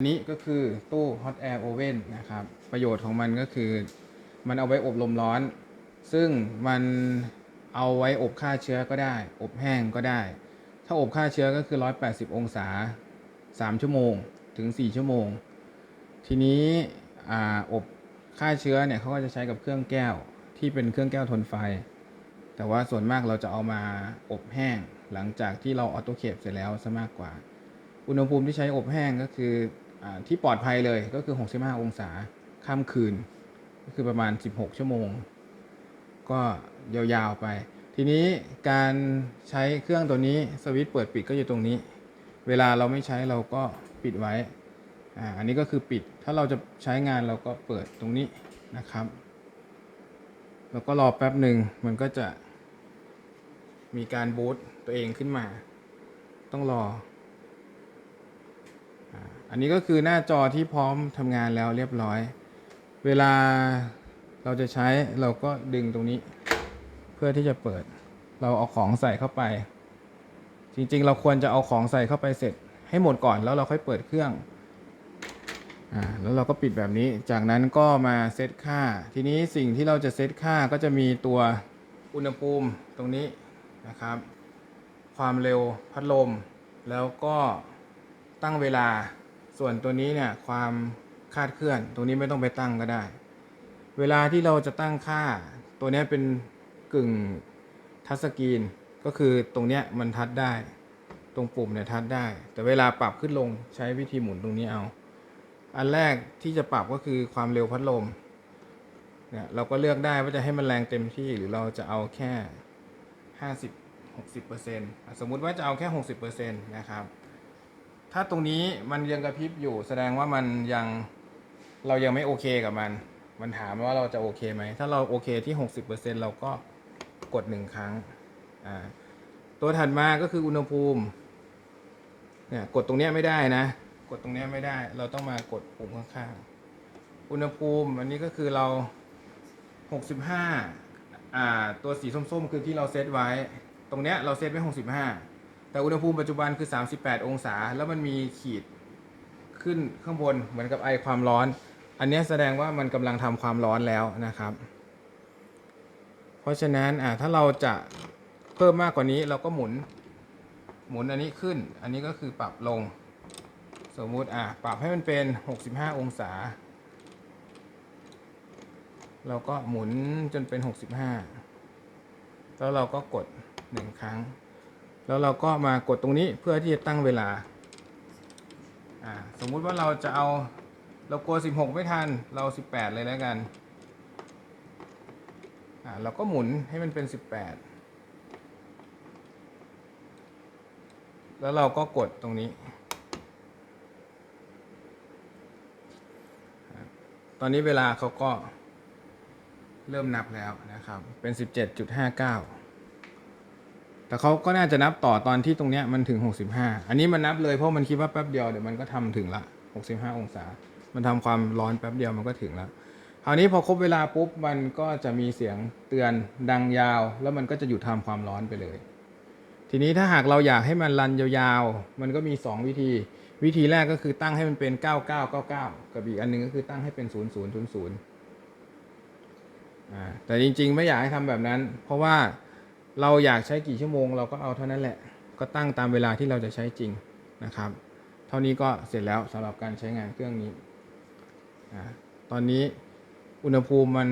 นี้ก็คือตู้ hot air oven นะครับ ประโยชน์ของมันก็คือมันเอาไว้อบลมร้อน ซึ่งมันเอาไว้อบฆ่าเชื้อก็ได้ อบแห้งก็ได้ ถ้าอบฆ่าเชื้อก็คือ 180 องศา 3 ชั่วโมงถึง 4 ชั่วโมง ทีนี้ออบฆ่าเชื้อเนี่ยเขาก็จะใช้กับเครื่องแก้วที่เป็นเครื่องแก้วทนไฟ แต่ว่าส่วนมากเราจะเอามาอบแห้งหลังจากที่เราออโตเคปเสร็จแล้วซะมากกว่า อุณหภูมิที่ใช้อบแห้งก็คือ ที่ปลอดภัยเลยก็คือ 65 องศาข้ามคืน ก็คือประมาณ 16 ชั่วโมง ก็ยาวๆไป ทีนี้การใช้เครื่องตัวนี้สวิตช์เปิดปิดก็อยู่ตรงนี้ เวลาเราไม่ใช้เราก็ปิดไว้อ่าอันนี้ก็คือปิดถ้าเราจะใช้งานเราก็เปิดตรงนี้นะครับ แล้วก็รอแป๊บหนึ่งมันก็จะมีการบูตตัวเองขึ้นมา ต้องรอ อันนี้ก็คือหน้าจอที่พร้อมทำงานแล้วเรียบร้อย เวลาเราจะใช้เราก็ดึงตรงนี้ เพื่อที่จะเปิด เราเอาของใส่เข้าไป จริงๆ เราควรจะเอาของใส่เข้าไปเสร็จ ให้หมดก่อนแล้วเราค่อยเปิดเครื่องอ่าแล้วเราก็ปิดแบบนี้ จากนั้นก็มาเซตค่า ทีนี้สิ่งที่เราจะเซตค่าก็จะมีตัวอุณหภูมิตรงนี้นะครับ ความเร็วพัดลมแล้วก็ ตั้งเวลา ส่วนตัวนี้เนี่ยความคาดเคลื่อนตรงนี้ไม่ต้องไปตั้งก็ได้ เวลาที่เราจะตั้งค่า ตัวนี้เป็นกึ่งทัชสกรีน ก็คือตรงเนี้ยมันทัดได้ ตรงปุ่มเนี่ยทัดได้ แต่เวลาปรับขึ้นลงใช้วิธีหมุนตรงนี้เอา อันแรกที่จะปรับก็คือความเร็วพัดลมเนี่ยเราก็เลือกได้ว่าจะให้มันแรงเต็มที่หรือเราจะเอาแค่ 50 60%สมมุติว่าจะเอาแค่ 60%นะครับ ถ้าตรงนี้มันยังกระพริบอยู่ แสดงว่ามันยังเรายังไม่โอเคกับมัน มันถามว่าเราจะโอเคไหม ถ้าเราโอเคที่ 60%เราก็กดหนึ่งครั้ง อ่า ตัวถัดมาก็คืออุณหภูมิ เนี่ยกดตรงนี้ไม่ได้นะ กดตรงนี้ไม่ได้ เราต้องมากดปุ่มข้างๆ อุณหภูมิอันนี้ก็คือเรา 65 อ่า ตัวสีส้มๆ คือที่เราเซตไว้ ตรงเนี้ยเราเซตไว้ 65 แต่อุณหภูมิปัจจุบันคือ 38 องศา แล้วมันมีขีดขึ้นข้างบนเหมือนกับไอความร้อน อันนี้แสดงว่ามันกำลังทำความร้อนแล้วนะครับ เพราะฉะนั้นถ้าเราจะเพิ่มมากกว่านี้เราก็หมุน หมุนอันนี้ขึ้น อันนี้ก็คือปรับลง สมมุติอะปรับให้มันเป็น 65 องศา เราก็หมุนจนเป็น 65 แล้วเราก็กด 1 ครั้ง แล้วเราก็มากดตรงนี้เพื่อที่จะตั้งเวลา สมมุติว่าเราจะเอาเรากลัว 16 ไม่ทัน เรา 18 เลยแล้วกัน เราก็หมุนให้มันเป็น 18 แล้วเราก็กดตรงนี้ ตอนนี้เวลาเขาก็เริ่มนับแล้วนะครับ เป็น 17.59 แต่เขาก็น่าจะนับต่อตอนที่ตรงเนี้ยมันถึง 65 อันนี้มันนับเลยเพราะมันคิดว่าแป๊บเดียวเดี๋ยวมันก็ทำถึงละ 65 องศา มันทำความร้อนแป๊บเดียวมันก็ถึงแล้วคราวนี้พอครบเวลาปุ๊บมันก็จะมีเสียงเตือนดังยาว แล้วมันก็จะหยุดทำความร้อนไปเลย ทีนี้ถ้าหากเราอยากให้มันรันยาวๆ มันก็มี 2 วิธี วิธีแรกก็คือตั้งให้มันเป็น 9999 กับอีกอันหนึงก็คือตั้งให้เป็น 0000อ่าแต่จริงๆ ไม่อยากให้ทำแบบนั้น เพราะว่า เราอยากใช้กี่ชั่วโมงเราก็เอาเท่านั้นแหละ ก็ตั้งตามเวลาที่เราจะใช้จริงนะครับ เท่านี้ก็เสร็จแล้วสำหรับการใช้งานเครื่องนี้ ตอนนี้อุณหภูมิมัน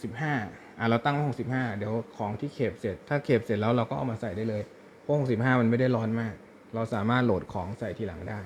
65อ่าเราตั้งไว้65 เดี๋ยวของที่เข็บเสร็จ ถ้าเข็บเสร็จแล้วเราก็เอามาใส่ได้เลย เพราะ 65 มันไม่ได้ร้อนมาก เราสามารถโหลดของใส่ทีหลังได้